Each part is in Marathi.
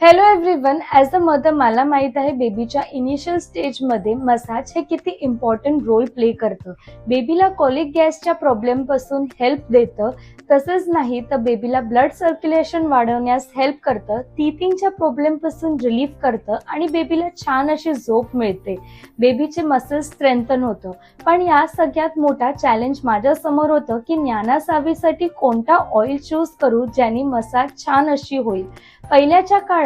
Hello everyone as a mother मला माहीत आहे बेबीच्या इनिशियल स्टेजमध्ये मसाज हे किती इम्पॉर्टंट रोल प्ले करतं. बेबीला कॉलिक गॅसच्या प्रॉब्लेमपासून हेल्प देतं. तसंच नाही तर बेबीला ब्लड सर्क्युलेशन वाढवण्यास हेल्प करतं. टीथिंगच्या प्रॉब्लेमपासून रिलीफ करतं आणि बेबीला छान अशी झोप मिळते. बेबीचे मसल्स स्ट्रेंथन होतं. पण या सगळ्यात मोठा चॅलेंज माझ्यासमोर होतं की ज्ञानासावीसाठी कोणता ऑइल चूज करू ज्याने मसाज छान अशी होईल. पहिल्याच्या काळात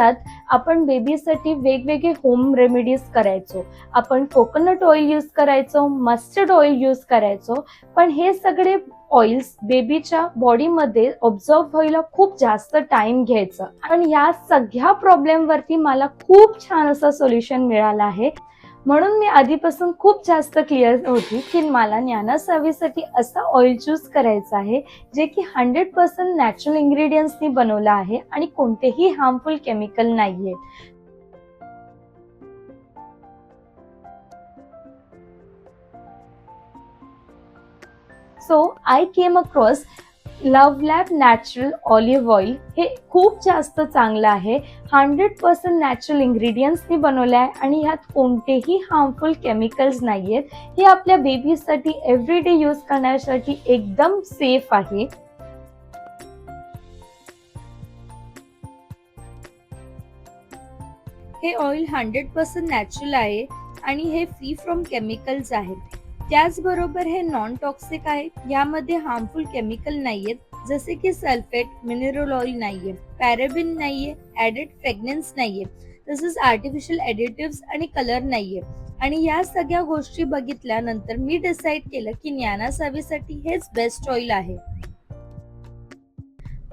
आपण बेबीसाठी वेगवेगळे होम रेमेडीज करायचो. आपण कोकोनट ऑइल यूज करायचो मस्टर्ड ऑइल यूज करायचो. पण हे सगळे ऑइल्स बेबीच्या बॉडीमध्ये ऑब्झर्व व्हायला खूप जास्त टाइम घ्यायचं. आणि या सगळ्या प्रॉब्लेमवरती मला खूप छान असं सोल्युशन मिळालं आहे. म्हणून मी आधीपासून खूप जास्त क्लिअर होती की मला ज्ञानासावीसाठी असं ऑइल चूज करायचं आहे जे की हंड्रेड पर्सेंट नॅचरल इन्ग्रेडियंट्सनी बनवलं आहे आणि कोणतेही हार्मफुल केमिकल नाहीये. So I came across Love Lab natural olive oil हे खूप जास्त चांगलं आहे. हंड्रेड पर्सेंट नॅचरल इन्ग्रेडियंट्सनी बनवलं आहे आणि ह्यात कोणतेही हार्मफुल केमिकल्स नाही आहेत हे आपल्या बेबीसाठी एव्हरीडे यूज करण्यासाठी एकदम सेफ आहे. हे ऑइल हंड्रेड पर्सेंट नॅचरल आहे आणि हे फ्री फ्रॉम केमिकल्स आहेत. त्याचबरोबर हे नॉन टॉक्सिक आहे यामध्ये हार्मफुल केमिकल नाहीयेत. जसे की सल्फेट मिनरल ऑइल नाहीये पॅरेबिन नाहीये ऍडेड फ्रेग्रन्स नाहीये. तसंच आर्टिफिशियल ॲडिटिव्स आणि कलर नाहीये. आणि या सगळ्या गोष्टी बघितल्यानंतर मी डिसाईड केलं की ज्ञानासावीसाठी हेच बेस्ट ऑइल आहे.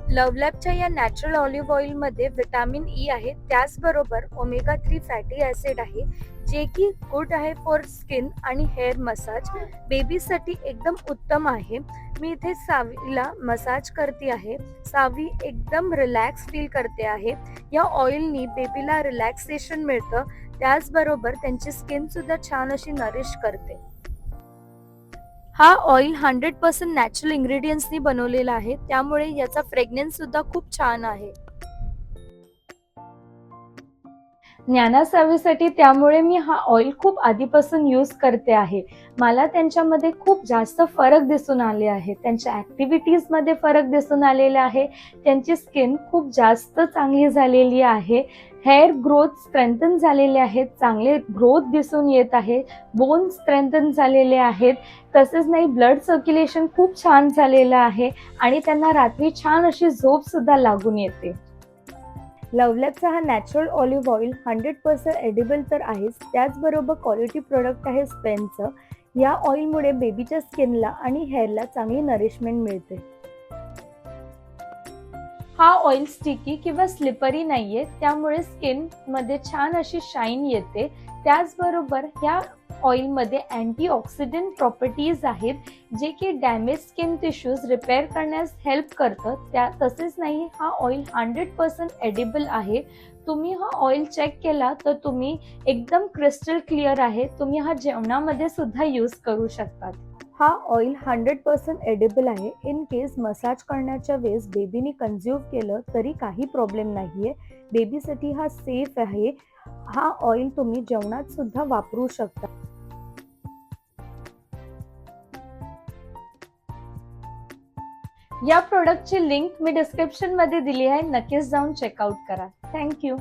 लवलॅबच्या या नॅचरल ऑलिव्ह ऑइलमध्ये व्हिटॅमिन ई आहे. त्याचबरोबर ओमेगा थ्री फॅटी ॲसिड आहे जे की गुड आहे फॉर स्किन आणि हेअर मसाज. बेबीसाठी एकदम उत्तम आहे. मी इथे सावीला मसाज करते आहे. सावी एकदम रिलॅक्स फील करते आहे. या ऑइलनी बेबीला रिलॅक्सेशन मिळतं. त्याचबरोबर त्यांची स्किनसुद्धा छान अशी नरिश करते. हा ऑइल हंड्रेड पर्सेंट नॅचरल इन्ग्रेडियंट्सनी बनवलेला आहे. त्यामुळे याचा फ्रेग्रन्स सुद्धा खूप छान आहे. ज्ञानासावीसाठी त्यामुळे मी हा ऑइल खूप आधीपासून यूज करते आहे. मला त्यांच्यामध्ये खूप जास्त फरक दिसून आले आहे. त्यांच्या ॲक्टिव्हिटीजमध्ये फरक दिसून आलेला आहे. त्यांची स्किन खूप जास्त चांगली झालेली आहे. हेअर ग्रोथ स्ट्रेंथन झालेले आहेत. चांगले ग्रोथ दिसून येत आहे. बोन स्ट्रेंथन झालेले आहेत. तसेच नाही ब्लड सर्क्युलेशन खूप छान झालेलं आहे. आणि त्यांना रात्री छान अशी झोप सुद्धा लागून येते. लवलॅबचा हा natural olive oil hundred percent edible तर आहेच. त्याचबरोबर क्वालिटी प्रोडक्ट आहे स्पेनचं या ऑइलमुळे बेबीच्या स्किनला आणि हेअरला चांगली नरिशमेंट मिळते. हा ऑइल स्टिकी किंवा स्लिपरी नाहीये. त्यामुळे स्किनमध्ये छान अशी शाईन येते. त्याचबरोबर ह्या ऑइलमध्ये अँटीऑक्सिडंट प्रॉपर्टीज आहेत जे की डॅमेज स्किन टिश्यूज रिपेअर करण्यास हेल्प करतं. त्या तसेच नाही हा ऑइल हंड्रेड पर्सेंट एडिबल आहे. तुम्ही हा ऑइल चेक केला तर तुम्ही एकदम क्रिस्टल क्लिअर आहे. तुम्ही हा जेवणामध्ये सुद्धा यूज करू शकतात हा ऑइल हंड्रेड पर्सेंट एडिबल आहे. इन केस मसाज करण्याच्या वेळेस बेबीने कन्झ्युम केलं तरी काही प्रॉब्लेम नाही आहे बेबीसाठी हा सेफ आहे. हा ऑइल तुम्ही जेवणात सुद्धा वापरू शकता. या प्रोडक्टची लिंक मी डिस्क्रिप्शनमध्ये दिली आहे. नक्कीच जाऊन चेकआउट करा. थँक्यू